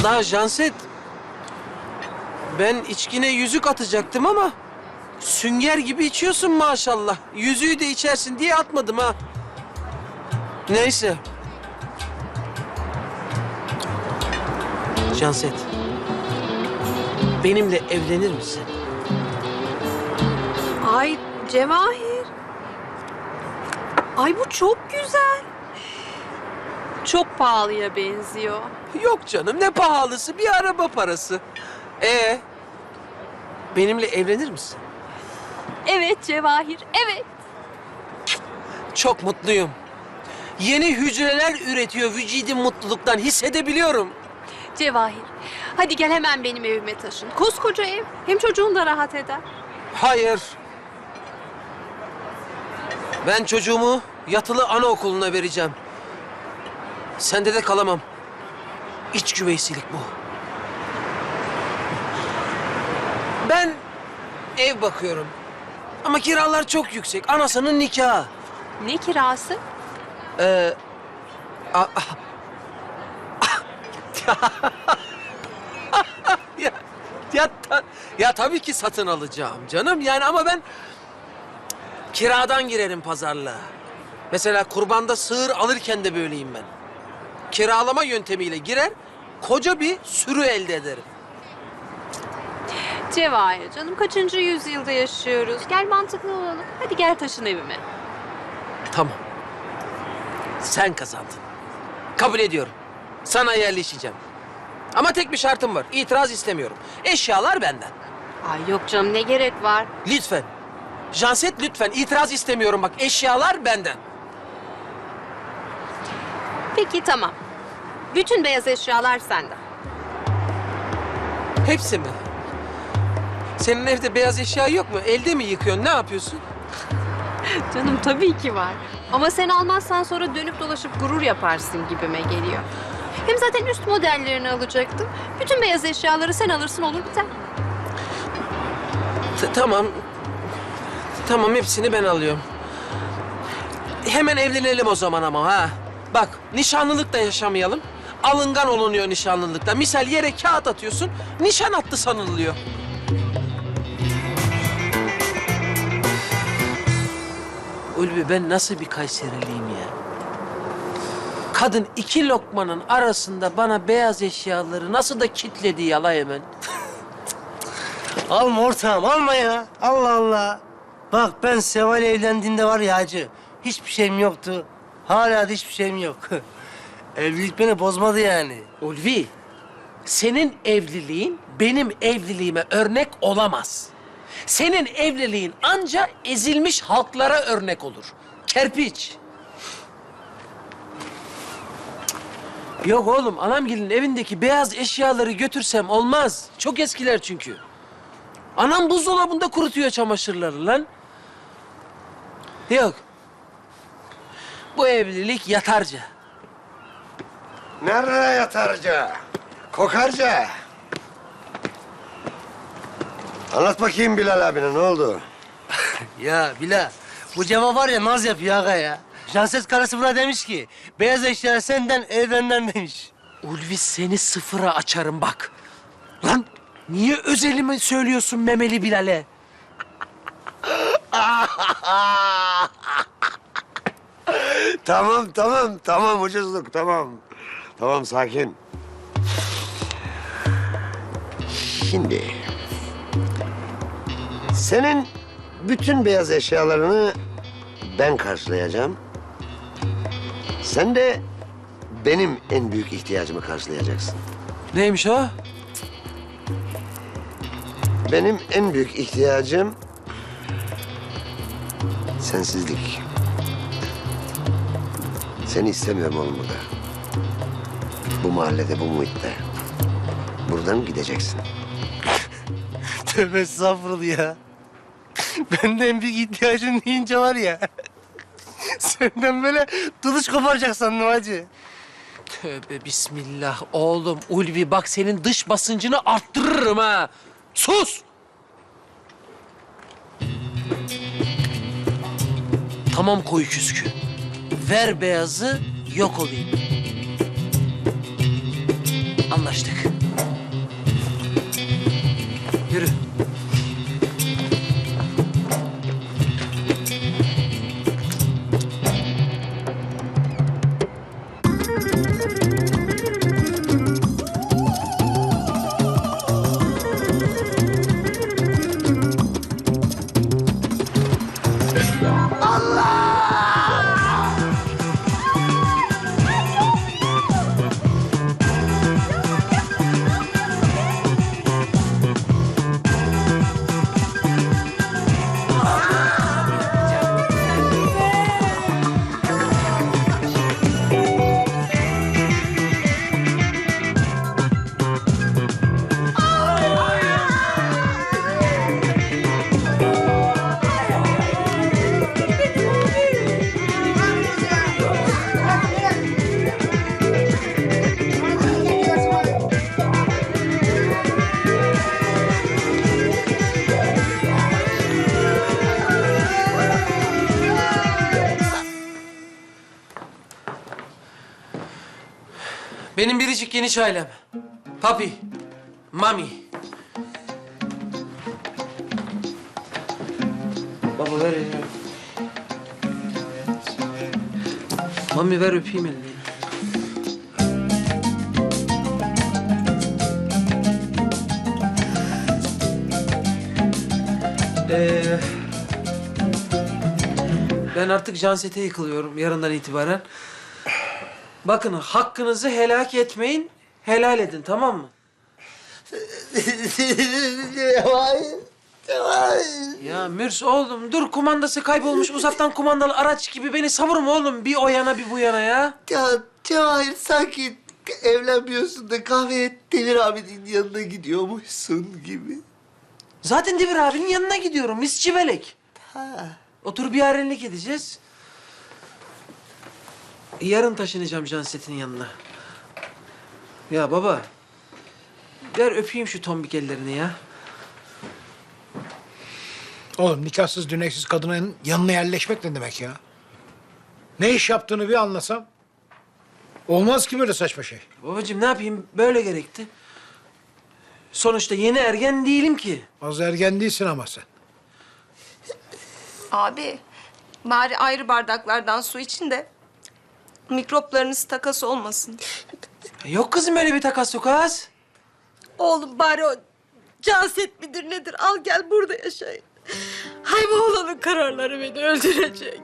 Vallahi Janset. Ben içkine yüzük atacaktım ama... ...sünger gibi içiyorsun maşallah. Yüzüğü de içersin diye atmadım ha. Neyse. Janset. Benimle evlenir misin? Ay Cevahir. Ay bu çok güzel. Çok pahalıya benziyor. Yok canım ne pahalısı bir araba parası. Ee, benimle evlenir misin? Evet Cevahir, evet. Çok mutluyum. Yeni hücreler üretiyor vücudum mutluluktan hissedebiliyorum. Cevahir, hadi gel hemen benim evime taşın. Koskoca ev, hem çocuğun da rahat eder. Hayır. Ben çocuğumu yatılı anaokuluna vereceğim. Sende de kalamam. İç güveysilik bu. Ben ev bakıyorum. Ama kiralar çok yüksek. Anasının nikahı. Ne kirası? Ee, a- a- ya, ya, ta- ya tabii ki satın alacağım canım yani ama ben kiradan girerim pazarlığa. Mesela kurbanda sığır alırken de böyleyim ben. Kiralama yöntemiyle girer, koca bir sürü elde ederim. Cevahir canım, kaçıncı yüzyılda yaşıyoruz? Gel mantıklı olalım. Hadi gel taşın evime. Tamam. Sen kazandın. Kabul ediyorum. Sana yerleşeceğim. Ama tek bir şartım var. İtiraz istemiyorum. Eşyalar benden. Ay yok canım, ne gerek var? Lütfen. Janset lütfen itiraz istemiyorum bak. Eşyalar benden. Peki tamam. Bütün beyaz eşyalar sende. Hepsi mi? Senin evde beyaz eşya yok mu? Elde mi yıkıyorsun? Ne yapıyorsun? Canım tabii ki var. Ama sen almazsan sonra dönüp dolaşıp gurur yaparsın gibime geliyor. Hem zaten üst modellerini alacaktım. Bütün beyaz eşyaları sen alırsın olur biter. T- tamam. Tamam hepsini ben alıyorum. Hemen evlenelim o zaman ama ha. Bak nişanlılık da yaşamayalım. Alıngan olunuyor nişanlılıkta. Misal yere kağıt atıyorsun, nişan attı sanılıyor. Ulvi ben nasıl bir Kayseriliyim ya? Kadın iki lokmanın arasında bana beyaz eşyaları nasıl da kitledi yala hemen. Alma ortağım alma ya. Allah Allah. Bak ben Seval evlendiğinde var ya hacı. Hiçbir şeyim yoktu. Hala da hiçbir şeyim yok. Evlilik beni bozmadı yani. Ulvi, senin evliliğin benim evliliğime örnek olamaz. Senin evliliğin anca ezilmiş halklara örnek olur. Kerpiç. Yok oğlum, anamgilin evindeki beyaz eşyaları götürsem olmaz. Çok eskiler çünkü. Anam buzdolabında kurutuyor çamaşırları lan. Yok. Bu evlilik yatarca. Nereye yatarca? Kokarca. Anlat bakayım Bilal abine ne oldu? Ya Bila bu cevap var ya naz yapıyor aga ya. Janset karısı buna demiş ki beyaz eşya senden benden demiş. Ulvi seni sıfıra açarım bak. Lan niye özelimi söylüyorsun memeli Bilal'e? tamam tamam tamam ucuzluk tamam. Tamam sakin. Şimdi senin bütün beyaz eşyalarını ben karşılayacağım. Sen de benim en büyük ihtiyacımı karşılayacaksın. Neymiş o? Benim en büyük ihtiyacım sensizlik. Seni istemiyorum oğlum burada. Bu mahallede, bu muhitte. Buradan gideceksin. Tövbe estağfurullah ya. Benden en büyük ihtiyacın deyince var ya. Senden böyle dılıç koparacak sandım hacı. Tövbe bismillah oğlum Ulvi bak senin dış basıncını arttırırım ha. Sus! Tamam koyu küskü. Ver beyazı yok olayım. Anlaştık. Yürü. Benim biricik geniş ailem. Papi, mami. Baba ver elini. Mami ver öpeyim elini. Ee, ben artık Janset'e yıkılıyorum yarından itibaren. Bakın hakkınızı helak etmeyin, helal edin tamam mı? Ya Mürs oğlum dur kumandası kaybolmuş uzaktan kumandalı araç gibi beni savurma oğlum bir o yana bir bu yana ya. Ya Cevahir sanki evlenmiyorsun da kahveye Demir abinin yanına gidiyormuşsun gibi. Zaten Demir abinin yanına gidiyorum misçivelek. Ha. Otur bir yarenlik edeceğiz. Yarın taşınacağım Janset'in yanına. Ya baba. Ver öpeyim şu tombik ellerini ya. Oğlum nikahsız düneksiz kadının yanına yerleşmek ne demek ya? Ne iş yaptığını bir anlasam. Olmaz ki böyle saçma şey. Babacığım ne yapayım böyle gerekti. Sonuçta yeni ergen değilim ki. Az ergen değilsin ama sen. Abi, bari ayrı bardaklardan su için de mikroplarınız takas olmasın. Yok kızım öyle bir takas yok az. Oğlum bari o canset midir nedir al gel burada yaşayın. Hay bu oğlanın kararları beni öldürecek.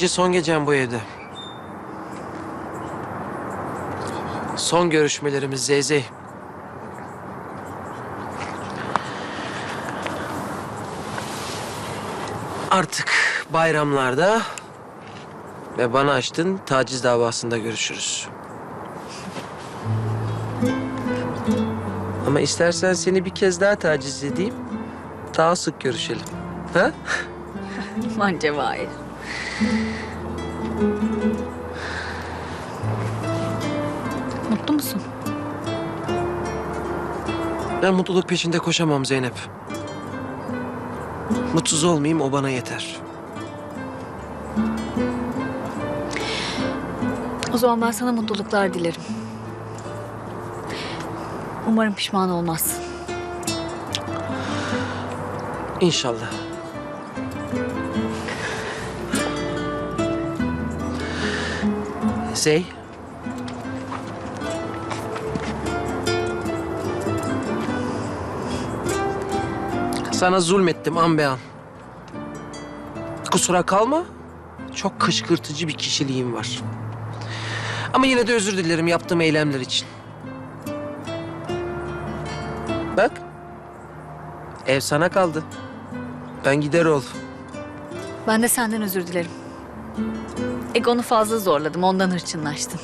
Gece son gecem bu evde. Son görüşmelerimiz Zeyzey. Artık bayramlarda ve bana açtığın taciz davasında görüşürüz. Ama istersen seni bir kez daha taciz edeyim. Daha sık görüşelim. Ha? Aman. Ben mutluluk peşinde koşamam Zeynep. Mutsuz olmayayım o bana yeter. O zaman ben sana mutluluklar dilerim. Umarım pişman olmazsın. İnşallah. Zey. Sana zulmettim an be an. Kusura kalma. Çok kışkırtıcı bir kişiliğim var. Ama yine de özür dilerim yaptığım eylemler için. Bak. Ev sana kaldı. Ben gider ol. Ben de senden özür dilerim. Egonu fazla zorladım, ondan hırçınlaştın.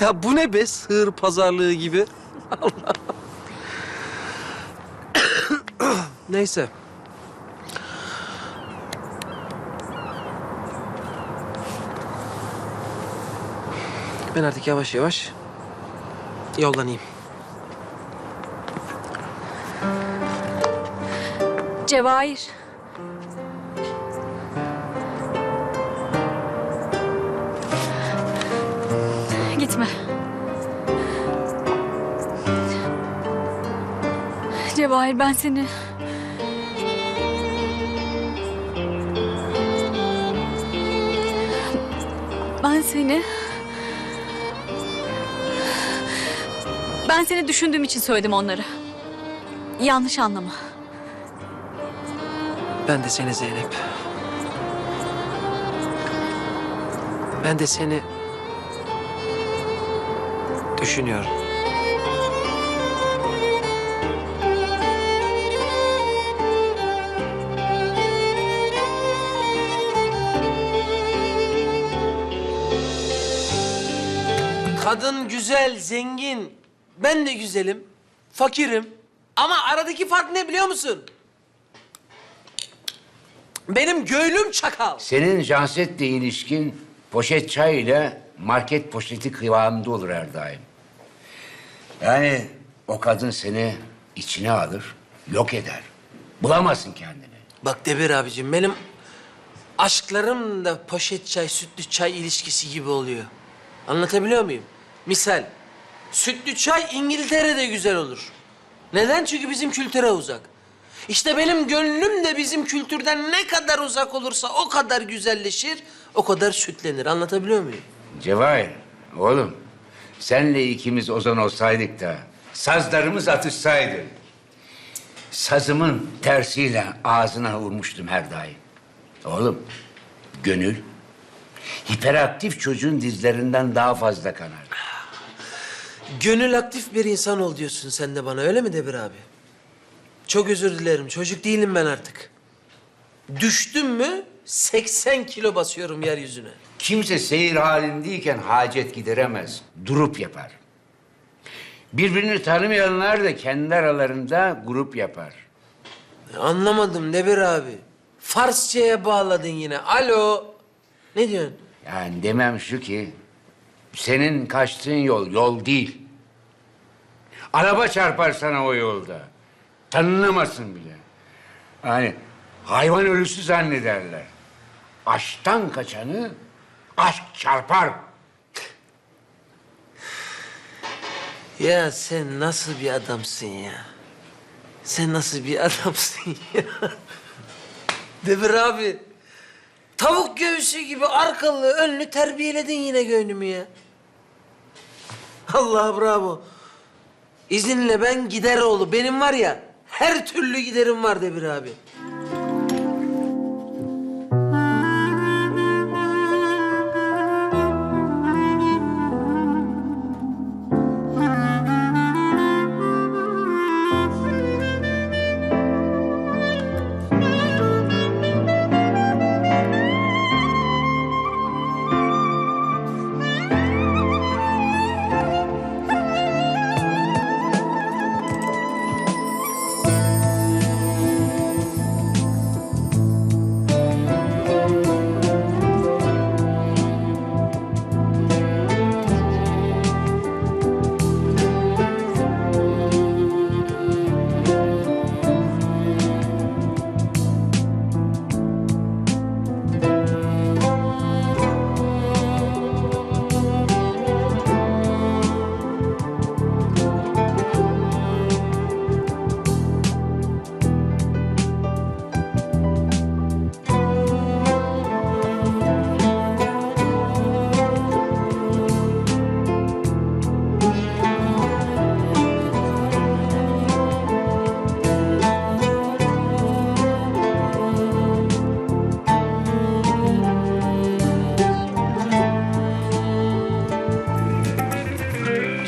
Ya bu ne be sığır pazarlığı gibi. Allah. Neyse. Ben artık yavaş yavaş yollanayım. Cevahir. Gitme. Cevahir ben seni... Ben seni... Ben seni düşündüğüm için söyledim onları. Yanlış anlama. Ben de seni Zeynep. Ben de seni düşünüyorum. Kadın güzel, zengin. Ben de güzelim, fakirim. Ama aradaki fark ne biliyor musun? Benim göğlüm çakal. Senin Janset'le ilişkin poşet çay ile market poşeti kıvamında olur her daim. Yani o kadın seni içine alır, yok eder. Bulamazsın kendini. Bak Debir abicim benim aşklarım da poşet çay, sütlü çay ilişkisi gibi oluyor. Anlatabiliyor muyum? Misal sütlü çay İngiltere'de güzel olur. Neden? Çünkü bizim kültüre uzak. İşte benim gönlüm de bizim kültürden ne kadar uzak olursa o kadar güzelleşir, o kadar sütlenir. Anlatabiliyor muyum? Cevahir, oğlum senle ikimiz ozan olsaydık da sazlarımız atışsaydı. Sazımın tersiyle ağzına vurmuştum her daim. Oğlum, gönül hiperaktif çocuğun dizlerinden daha fazla kanar. Gönül aktif bir insan ol diyorsun sen de bana öyle mi Debir abi? Çok özür dilerim. Çocuk değilim ben artık. Düştüm mü 80 kilo basıyorum yeryüzüne. Kimse seyir halindeyken hacet gideremez. Durup yapar. Birbirini tanımayanlar da kendi aralarında grup yapar. Anlamadım Debir abi. Farsçaya bağladın yine. Alo. Ne diyorsun? Yani demem şu ki, senin kaçtığın yol yol değil. Araba çarpar sana o yolda. Tanınamasın bile. Yani hayvan ölüsü zannederler. Aşktan kaçanı aşk çarpar. Ya sen nasıl bir adamsın ya? Sen nasıl bir adamsın ya? Debir abi. Tavuk göğsü gibi arkalı önlü terbiyeledin yine gönlümü ya. Allah bravo. İzinle ben gider oğlu. Benim var ya her türlü giderim var Debir abi.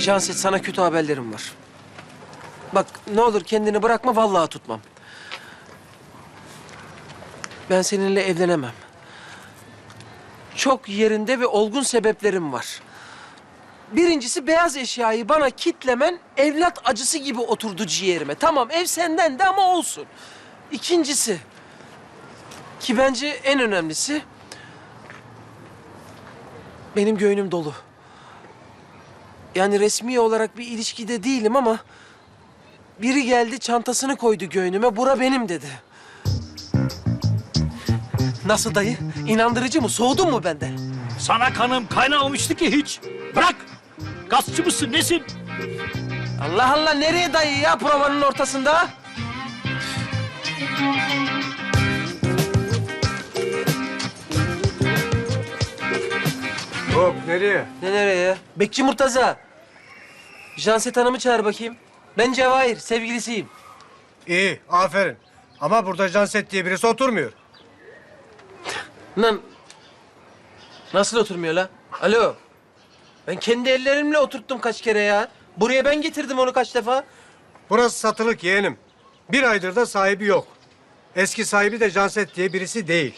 Janset sana kötü haberlerim var. Bak ne olur kendini bırakma vallahi tutmam. Ben seninle evlenemem. Çok yerinde ve olgun sebeplerim var. Birincisi beyaz eşyayı bana kitlemen evlat acısı gibi oturdu ciğerime. Tamam ev senden de ama olsun. İkincisi ki bence en önemlisi benim göğnüm dolu. Yani resmi olarak bir ilişkide değilim ama biri geldi çantasını koydu göğnüme. Bura benim dedi. Nasıl dayı? İnandırıcı mı? Soğudun mu benden? Sana kanım kaynamamıştı ki hiç. Bırak. Gazçı mısın nesin? Allah Allah nereye dayı ya provanın ortasında? Hop nereye? Ne nereye? Bekçi Murtaza. Janset Hanım'ı çağır bakayım. Ben Cevahir, sevgilisiyim. İyi, aferin. Ama burada Janset diye birisi oturmuyor. Lan nasıl oturmuyor la? Alo. Ben kendi ellerimle oturttum kaç kere ya. Buraya ben getirdim onu kaç defa. Burası satılık yeğenim. Bir aydır da sahibi yok. Eski sahibi de Janset diye birisi değil.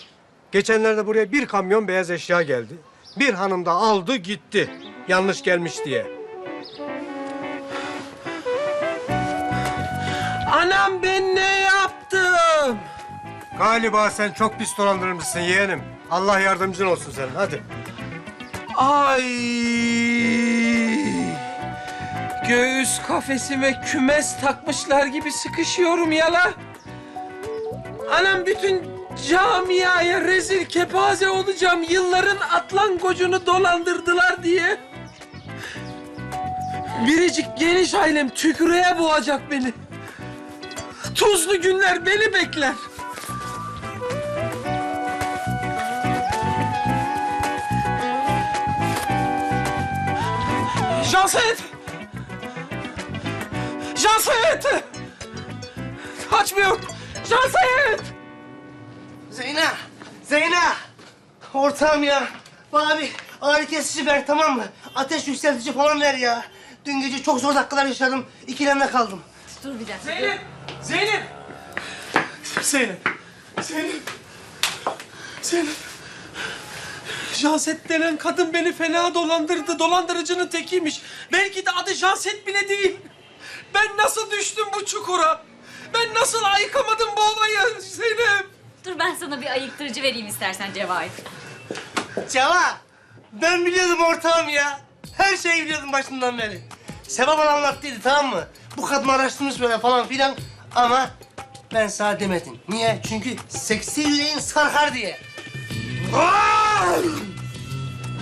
Geçenlerde buraya bir kamyon beyaz eşya geldi. Bir hanım da aldı gitti. Yanlış gelmiş diye. Anam ben ne yaptım? Galiba sen çok pis dolandırmışsın yeğenim. Allah yardımcın olsun senin hadi. Ay. Göğüs kafesime kümes takmışlar gibi sıkışıyorum yala. Anam bütün camiaya rezil kepaze olacağım. Yılların atlangocunu dolandırdılar diye. Biricik geniş ailem tükürüğe boğacak beni. Tuzlu günler beni bekler. Janset! Janset! Açmıyor! Janset! Zeyna! Zeyna! Ortağım ya. Bana bir ağrı kesici ver tamam mı? Ateş yükseltici falan ver ya. Dün gece çok zor dakikalar yaşadım. İkilemde kaldım. Dur bir dakika. Zeynep! Zeynep! Zeynep! Zeynep! Zeynep! Janset denen kadın beni fena dolandırdı. Dolandırıcının tekiymiş. Belki de adı Janset bile değil. Ben nasıl düştüm bu çukura? Ben nasıl ayıkamadım bu olayı Zeynep? Dur ben sana bir ayıktırıcı vereyim istersen Cevahir. Ceva! Ben biliyordum ortağım ya. Her şeyi biliyordum başından beri. Seva bana anlattıydı tamam mı? Bu kadın araştırmış böyle falan filan. Ama ben sana demedim. Niye? Çünkü seksi yüreğin sarkar diye. Vay!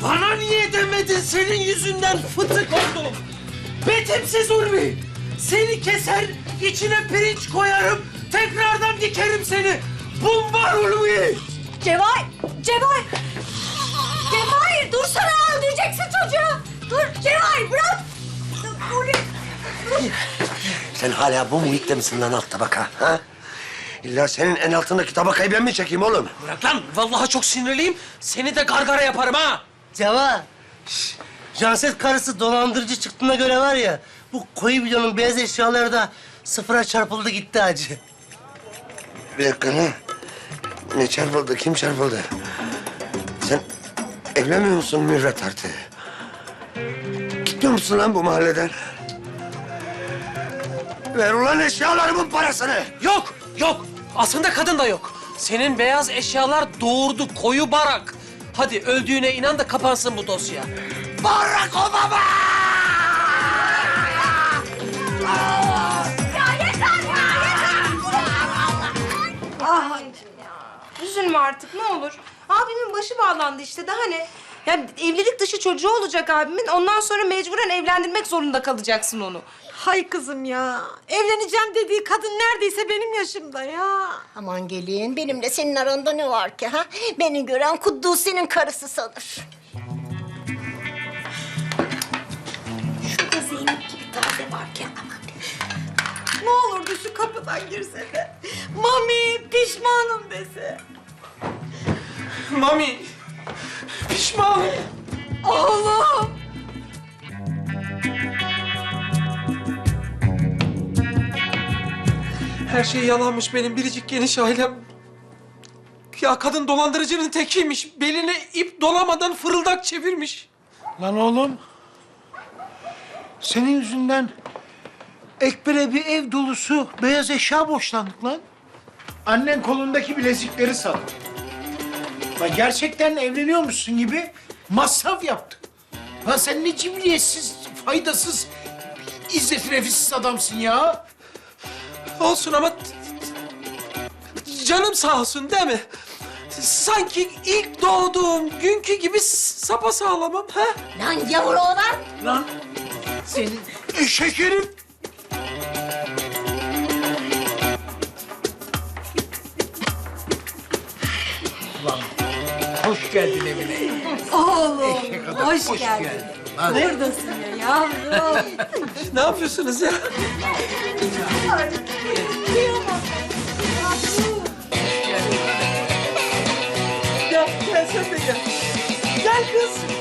Bana niye demedin senin yüzünden fıtık oldum. Betimsiz Ulvi. Seni keser, içine pirinç koyarım, tekrardan dikerim seni. Bumbar Ulvi. Cevahir! Cevahir! Cevahir dursana öldüreceksin çocuğu. Dur Cevahir bırak. Dur, Sen hala bu muhitte misin lan alt tabaka? Ha? İlla senin en altındaki tabakayı ben mi çekeyim oğlum? Bırak lan, vallahi çok sinirliyim. Seni de gargara yaparım ha. Ceva! şş, Janset karısı dolandırıcı çıktığına göre var ya... ...bu koyu bilyonun beyaz eşyaları da sıfıra çarpıldı gitti hacı. Bir dakika lan. Ne çarpıldı? Kim çarpıldı? Sen evlenmiyor musun Mürvet artık? Gitmiyor musun lan bu mahalleden? Ver ulan eşyalarımın parasını. Yok, yok. Aslında kadın da yok. Senin beyaz eşyalar doğurdu, koyu barak. Hadi öldüğüne inan da kapansın bu dosya. Barack Obama! Üzülme artık ne olur. Abimin başı bağlandı işte daha ne? Ya evlilik dışı çocuğu olacak abimin. Ondan sonra mecburen evlendirmek zorunda kalacaksın onu. Hay kızım ya. Evleneceğim dediği kadın neredeyse benim yaşımda ya. Aman gelin benimle senin aranda ne var ki ha? Beni gören Kuddusi'nin karısı sanır. Şurada Zeynep gibi taze varken aman. Ne olurdu şu kapıdan girse de. Mami pişmanım dese. Mami, pişmanım. Oğlum. Her şey yalanmış benim biricik geniş ailem. Ya kadın dolandırıcının tekiymiş. Beline ip dolamadan fırıldak çevirmiş. Lan oğlum. Senin yüzünden Ekber'e bir ev dolusu beyaz eşya borçlandık lan. Annen kolundaki bilezikleri sattı. Lan gerçekten evleniyormuşsun gibi masraf yaptı. Lan sen ne cibriyetsiz, faydasız, izzet nefessiz adamsın ya. Olsun ama... Canım sağ olsun değil mi? Sanki ilk doğduğum günkü gibi sapasağlamım ha? Lan gavur oğlan. Lan senin eşek herif. Hoş geldin evine. Oğlum Eşek adam, hoş, hoş geldin. geldin. Lan. Buradasın ya yavrum. Ne yapıyorsunuz ya? Gel, gel sen de gel. Gel kız.